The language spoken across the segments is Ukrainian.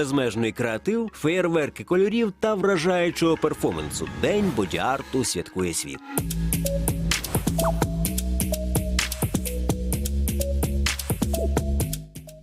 безмежний креатив, феєрверки кольорів та вражаючого перформансу. День боді-арту святкує світ.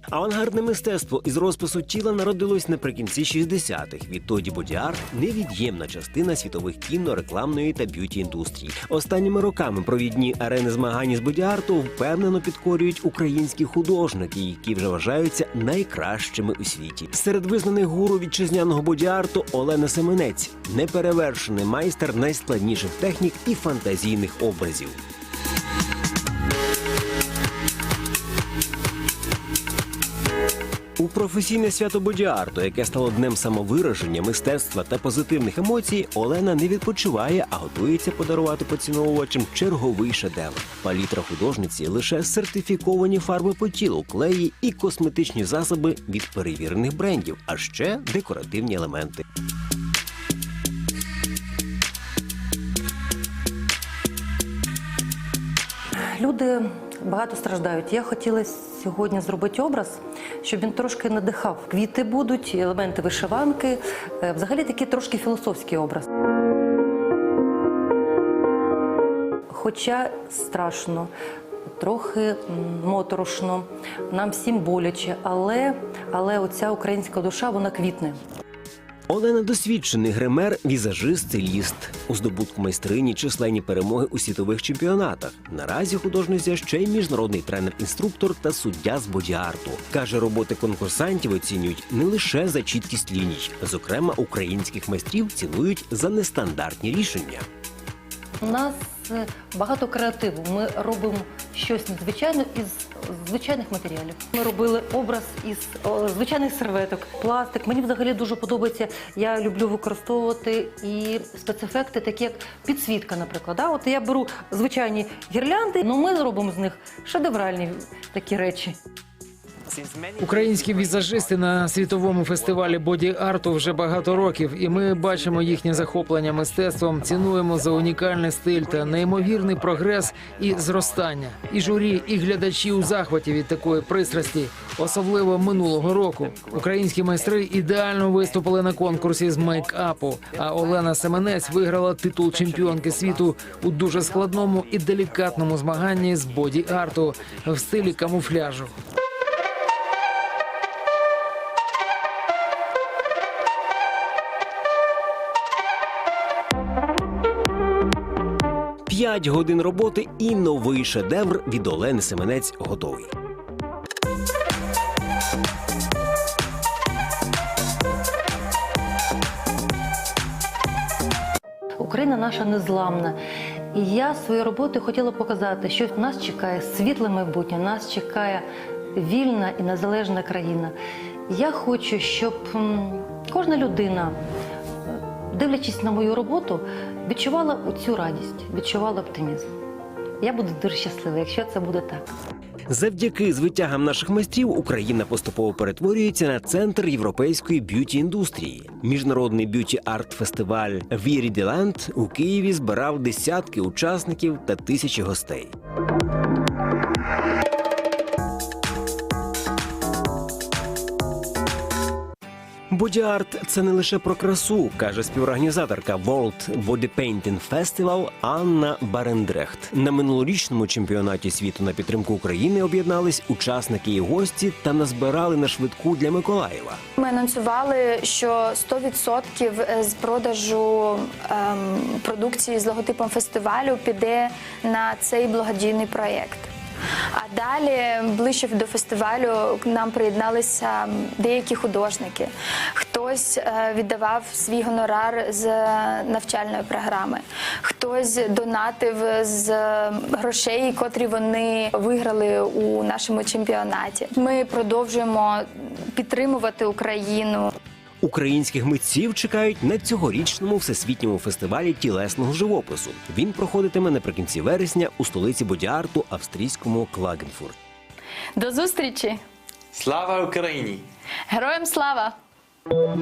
Авангардне мистецтво із розпису тіла народилось наприкінці 60-х. Відтоді боді-арт – невід'ємна частина світових кіно, рекламної та б'юті індустрії. Останніми роками провідні арени змагань з боді-арту впевнено підкорюють українські художники, які вже вважаються найкращими у світі. Серед визнаних гуру вітчизняного боді-арту Олена Семенець неперевершений майстер найскладніших технік і фантазійних образів. У професійне свято боді-арту, яке стало днем самовираження, мистецтва та позитивних емоцій, Олена не відпочиває, а готується подарувати поціновувачам черговий шедевр. Палітра художниці лише сертифіковані фарби по тілу, клеї і косметичні засоби від перевірених брендів, а ще декоративні елементи. Люди багато страждають. Я хотіла сьогодні зробити образ, щоб він трошки надихав. Квіти будуть, елементи вишиванки. Е, Взагалі такий трошки філософський образ. Хоча страшно, трохи моторошно, нам всім боляче, але, але оця українська душа вона квітне. Олена досвідчений гример, візажист, стиліст. У здобутку майстрині численні перемоги у світових чемпіонатах. Наразі художниця ще й міжнародний тренер-інструктор та суддя з боді-арту. Каже, роботи конкурсантів оцінюють не лише за чіткість ліній. Зокрема, українських майстрів цінують за нестандартні рішення. У нас е, багато креативу. Ми робимо щось надзвичайне із звичайних матеріалів. Ми робили образ із звичайних серветок, пластик. Мені взагалі дуже подобається. Я люблю використовувати і спецефекти, такі як підсвітка, наприклад. От я беру звичайні гірлянди, але ми робимо з них шедевральні такі речі. Українські візажисти на світовому фестивалі боді-арту вже багато років, і ми бачимо їхнє захоплення мистецтвом, цінуємо за унікальний стиль та неймовірний прогрес і зростання. І журі, і глядачі у захваті від такої пристрасті, особливо минулого року. Українські майстри ідеально виступили на конкурсі з мейкапу. А Олена Семенець виграла титул чемпіонки світу у дуже складному і делікатному змаганні з боді-арту в стилі камуфляжу. П'ять годин роботи і новий шедевр від Олени Семенець готовий. Україна наша незламна. І я своєю роботою хотіла показати, що нас чекає світле майбутнє, нас чекає вільна і незалежна країна. Я хочу, щоб кожна людина, дивлячись на мою роботу, відчувала цю радість, відчувала оптимізм. Я буду дуже щаслива, якщо це буде так. Завдяки звитягам наших майстрів Україна поступово перетворюється на центр європейської б'юті індустрії. Міжнародний б'юті арт фестиваль Віріділанд у Києві збирав десятки учасників та тисячі гостей. Боді-арт – це не лише про красу, каже співорганізаторка World Body Painting Festival Анна Барендрехт. На минулорічному чемпіонаті світу на підтримку України об'єднались учасники і гості та назбирали на швидку для Миколаєва. Ми анонсували, що 100% з продажу ем, продукції з логотипом фестивалю піде на цей благодійний проєкт. А далі, ближче до фестивалю, к нам приєдналися деякі художники. Хтось е, віддавав свій гонорар з навчальної програми, хтось донатив з грошей, котрі вони виграли у нашому чемпіонаті. Ми продовжуємо підтримувати Україну. Українських митців чекають на цьогорічному всесвітньому фестивалі тілесного живопису. Він проходитиме наприкінці вересня у столиці боді-арту австрійському Клагенфурт. До зустрічі! Слава Україні! Героям слава!